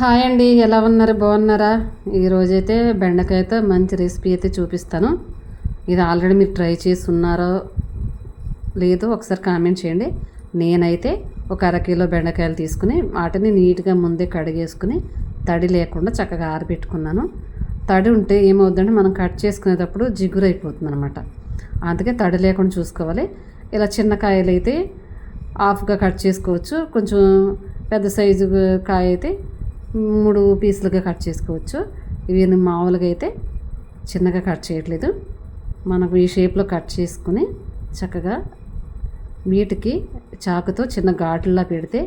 Hi అండి ఎలా ఉన్నారు? బాగున్నారా? ఈరోజైతే బెండకాయతో మంచి రెసిపీ అయితే చూపిస్తాను. ఇది ఆల్రెడీ మీరు ట్రై చేసి ఉన్నారో లేదో ఒకసారి కామెంట్ చేయండి. నేనైతే ఒక అరకిలో బెండకాయలు తీసుకుని వాటిని నీట్గా ముందే కడిగేసుకుని తడి లేకుండా చక్కగా ఆరబెట్టుకున్నాను. తడి ఉంటే ఏమవుద్దంటే మనం కట్ చేసుకునేటప్పుడు జిగురు అయిపోతుంది అనమాట అందుకే తడి లేకుండా చూసుకోవాలి. ఇలా చిన్న కాయలు అయితే హాఫ్గా కట్ చేసుకోవచ్చు. కొంచెం పెద్ద సైజు కాయ అయితే మూడు పీసులుగా కట్ చేసుకోవచ్చు. ఇవి మామూలుగా అయితే చిన్నగా కట్ చేయట్లేదు. మనకు ఈ షేప్లో కట్ చేసుకుని చక్కగా వీటికి చాకుతో చిన్న ఘాటులా పెడితే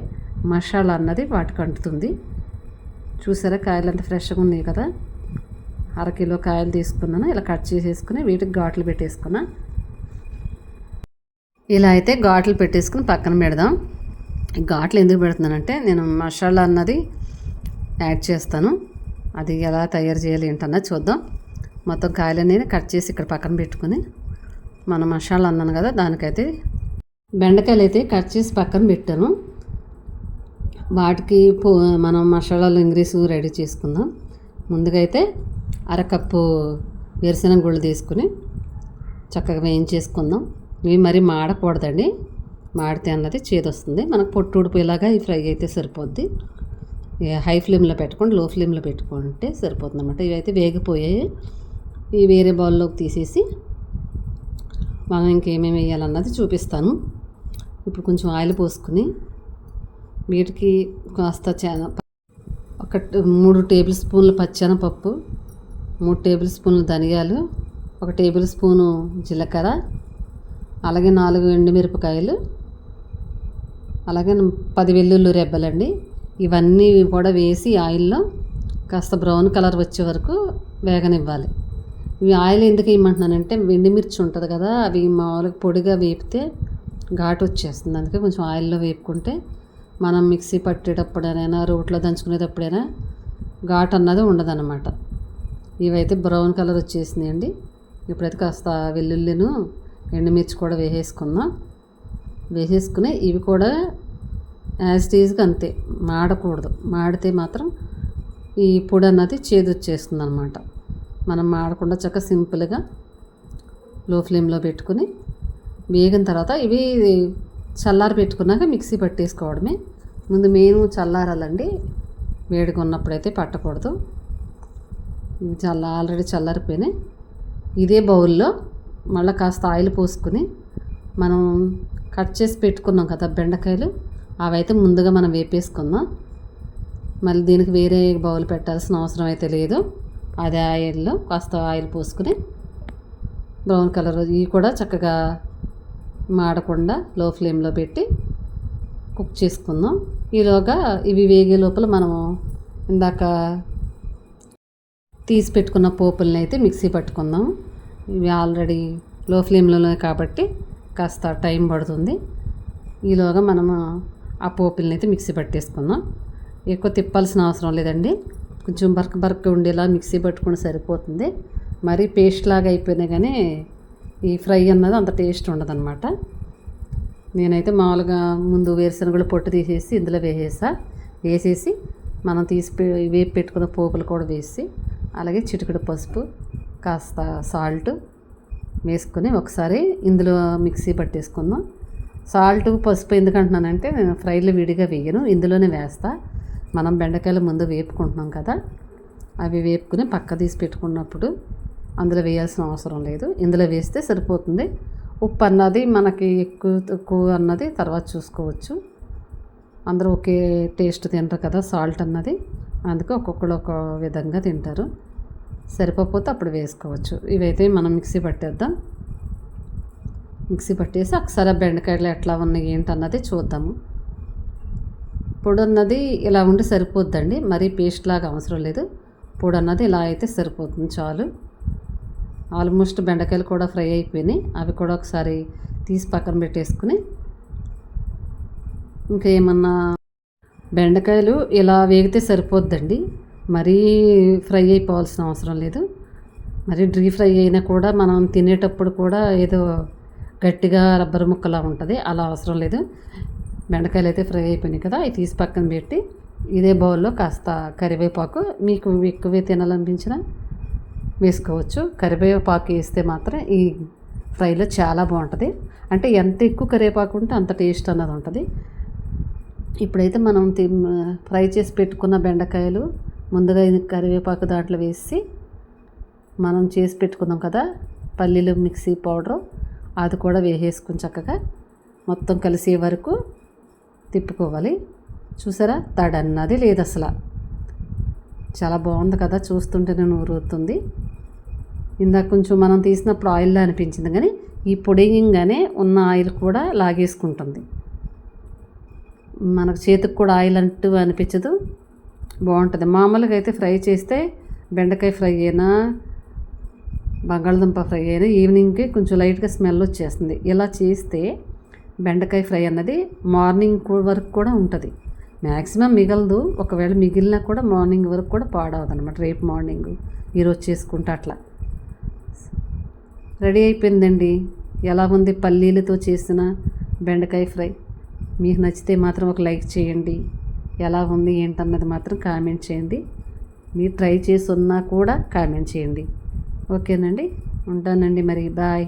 మసాలా అన్నది వాటికి అంటుతుంది. చూసారా కాయలు అంత ఫ్రెష్గా ఉన్నాయి కదా? అరకిలో కాయలు తీసుకున్నాను. ఇలా కట్ చేసేసుకుని వీటికి ఘాట్లు పెట్టేసుకున్నా. ఇలా అయితే ఘాట్లు పెట్టేసుకుని పక్కన పెడదాం. ఘాట్లు ఎందుకు పెడుతున్నానంటే నేను మసాలా అన్నది యాడ్ చేస్తాను. అది ఎలా తయారు చేయాలి ఏంటన్నా చూద్దాం. మొత్తం కాయలు అనేది కట్ చేసి ఇక్కడ పక్కన పెట్టుకుని మన మసాలా అన్నాను కదా దానికైతే బెండకాయలు అయితే కట్ చేసి పక్కన పెట్టాను. వాటికి పో మనం మసాలాలు ఇంగ్రీస్ రెడీ చేసుకుందాం. ముందుగా అయితే అరకప్పు వేరుశెనగ గుళ్ళు తీసుకుని చక్కగా వేయించేసుకుందాం. ఇవి మరీ మాడకూడదండి. మాడితే అన్నది చేదొస్తుంది. మనకు పొట్టు ఉడిపోయేలాగా ఈ ఫ్రై అయితే సరిపోద్ది. హై ఫ్లేమ్లో పెట్టుకోండి లో ఫ్లేమ్లో పెట్టుకుంటే సరిపోతుంది అనమాట ఇవైతే వేగిపోయాయి. ఇవి వేరే బౌల్లోకి తీసేసి మనం ఇంకేమేమి వేయాలన్నది చూపిస్తాను. ఇప్పుడు కొంచెం ఆయిల్ పోసుకుని వీటికి కాస్త చేన ఒక మూడు టేబుల్ స్పూన్ల పచ్చనపప్పు మూడు టేబుల్ స్పూన్ల ధనియాలు ఒక టేబుల్ స్పూను జీలకర్ర అలాగే నాలుగు ఎండుమిరపకాయలు అలాగే పది వెల్లుల్లి రెబ్బలండి. ఇవన్నీ కూడా వేసి ఆయిల్లో కాస్త బ్రౌన్ కలర్ వచ్చే వరకు వేగనివ్వాలి. ఇవి ఆయిల్ ఎందుకు వేయమంటున్నానంటే వెండిమిర్చి ఉంటుంది కదా అవి మామూలుగా పొడిగా వేపితే ఘాటు వచ్చేస్తుంది. అందుకే కొంచెం ఆయిల్లో వేపుకుంటే మనం మిక్సీ పట్టేటప్పుడైనా రోట్లో దంచుకునేటప్పుడైనా ఘాట్ అన్నది ఉండదన్నమాట. ఇవైతే బ్రౌన్ కలర్ వచ్చేసినాయండి. ఇప్పుడైతే కాస్త వెల్లుల్లిను ఎండుమిర్చి కూడా వేసేసుకుందాం. వేసేసుకుని ఇవి కూడా యాజ్ టీజ్గా అంతే మాడకూడదు. మాడితే మాత్రం ఈ పొడి అన్నది చేదు వచ్చేస్తుంది అనమాట మనం మాడకుండా చక్క సింపుల్గా లో ఫ్లేమ్లో పెట్టుకుని వేగిన తర్వాత ఇవి చల్లారి పెట్టుకున్నాక మిక్సీ పట్టేసుకోవడమే. ముందు మేము చల్లారాలండి. వేడిగా ఉన్నప్పుడైతే పట్టకూడదు. ఇవి చల్ల ఆల్రెడీ చల్లారిపోయినాయి. ఇదే బౌల్లో మళ్ళీ కాస్త ఆయిల్ పోసుకుని మనం కట్ చేసి పెట్టుకున్నాం కదా బెండకాయలు. అవైతే ముందుగా మనం వేపేసుకుందాం. మళ్ళీ దీనికి వేరే బౌల్ పెట్టాల్సిన అవసరం అయితే లేదు. అదే ఆయిల్లో కాస్త ఆయిల్ పోసుకుని బ్రౌన్ కలర్ ఇవి కూడా చక్కగా మాడకుండా లో ఫ్లేమ్లో పెట్టి కుక్ చేసుకుందాం. ఈలోగా ఇవి వేగే లోపల మనము ఇందాక తీసి పెట్టుకున్న పోపుల్ని అయితే మిక్సీ పట్టుకుందాం. ఇవి ఆల్రెడీ లో ఫ్లేమ్లోనే కాబట్టి కాస్త టైం పడుతుంది. ఈలోగా మనము ఆ పోపుల్ని అయితే మిక్సీ పట్టేసుకుందాం. ఎక్కువ తిప్పాల్సిన అవసరం లేదండి. కొంచెం బర్క్ బర్క్ ఉండేలా మిక్సీ పట్టుకుని సరిపోతుంది. మరీ పేస్ట్ లాగా అయిపోయినా కానీ ఈ ఫ్రై అన్నది అంత టేస్ట్ ఉండదన్నమాట. నేనైతే మామూలుగా ముందు వేరుశనగలు పొట్టు తీసేసి ఇందులో వేసేసా. వేసేసి మనం తీసి వేపు పెట్టుకున్న పోపులు కూడా వేసి అలాగే చిటికెడు పసుపు కాస్త సాల్ట్ వేసుకొని ఒకసారి ఇందులో మిక్సీ పట్టేసుకుందాం. సాల్ట్ పసుపు ఎందుకంటున్నానంటే నేను ఫ్రైలు విడిగా వేయను. ఇందులోనే వేస్తా. మనం బెండకాయలు ముందు వేపుకుంటున్నాం కదా అవి వేపుకుని పక్క తీసి పెట్టుకున్నప్పుడు అందులో వేయాల్సిన అవసరం లేదు. ఇందులో వేస్తే సరిపోతుంది. ఉప్పు అన్నది మనకి ఎక్కువ తక్కువ అన్నది తర్వాత చూసుకోవచ్చు. అందరూ ఒకే టేస్ట్ తింటారు కదా సాల్ట్ అన్నది. అందుకే ఒక్కొక్కరు ఒక విధంగా తింటారు. సరిపోతే అప్పుడు వేసుకోవచ్చు. ఇవైతే మనం మిక్సీ పట్టేద్దాం. మిక్సీ పట్టేసి ఒకసారి బెండకాయలు ఎట్లా ఉన్నాయి ఏంటన్నది చూద్దాము. పొడి అన్నది ఇలా ఉండి సరిపోద్దండి. మరీ పేస్ట్ లాగా అవసరం లేదు. పొడి అన్నది ఇలా అయితే సరిపోతుంది చాలు. ఆల్మోస్ట్ బెండకాయలు కూడా ఫ్రై అయిపోయినాయి. అవి కూడా ఒకసారి తీసి పక్కన పెట్టేసుకుని ఇంకా ఏమన్నా బెండకాయలు ఇలా వేగితే సరిపోద్దండి. మరీ ఫ్రై అయిపోవాల్సిన అవసరం లేదు. మరి డ్రీ ఫ్రై అయినా కూడా మనం తినేటప్పుడు కూడా ఏదో గట్టిగా రబ్బర్ ముక్కలా ఉంటుంది. అలా అవసరం లేదు. బెండకాయలు అయితే ఫ్రై అయిపోయినాయి కదా అవి తీసి పక్కన పెట్టి ఇదే బౌల్లో కాస్త కరివేపాకు మీకు ఎక్కువే తినాలనిపించినా వేసుకోవచ్చు. కరివేపాకు వేస్తే మాత్రం ఈ ఫ్రైలో చాలా బాగుంటుంది. అంటే ఎంత ఎక్కువ కరివేపాకు ఉంటే అంత టేస్ట్ అన్నది ఉంటుంది. ఇప్పుడైతే మనం తి- ఫ్రై చేసి పెట్టుకున్న బెండకాయలు ముందుగా ఇది కరివేపాకు దాంట్లో వేసి మనం చేసి పెట్టుకున్నాం కదా పల్లీలు మిక్సీ పౌడరు అది కూడా వేసేసుకుని చక్కగా మొత్తం కలిసే వరకు తిప్పుకోవాలి. చూసారా? తడన్నది లేదు అసలు చాలా బాగుంది కదా చూస్తుంటేనే నూరుతుంది ఇందాక కొంచెం మనం తీసినప్పుడు ఆయిల్లో అనిపించింది కానీ ఈ పొడిగింగానే ఉన్న ఆయిల్ కూడా లాగేసుకుంటుంది. మనకు చేతికి కూడా ఆయిల్ అంటూ అనిపించదు. బాగుంటుంది. మామూలుగా అయితే ఫ్రై చేస్తే బెండకాయ ఫ్రై అయినా బంగాళదుంప ఫ్రై అయినా ఈవినింగ్కి కొంచెం లైట్గా స్మెల్ వచ్చేస్తుంది. ఇలా చేస్తే బెండకాయ ఫ్రై అన్నది మార్నింగ్ వరకు కూడా ఉంటుంది. మ్యాక్సిమం మిగలదు. ఒకవేళ మిగిలినా కూడా మార్నింగ్ వరకు కూడా పాడవదు అనమాట రేపు మార్నింగ్. ఈరోజు చేసుకుంటే అట్లా. రెడీ అయిపోయిందండి. ఎలా ఉంది పల్లీలతో చేసిన బెండకాయ ఫ్రై? మీకు నచ్చితే మాత్రం ఒక లైక్ చేయండి. ఎలా ఉంది ఏంటన్నది మాత్రం కామెంట్ చేయండి. మీరు ట్రై చేసి ఉన్నా కూడా కామెంట్ చేయండి. ఓకేనండి ఉంటానండి మరి బాయ్.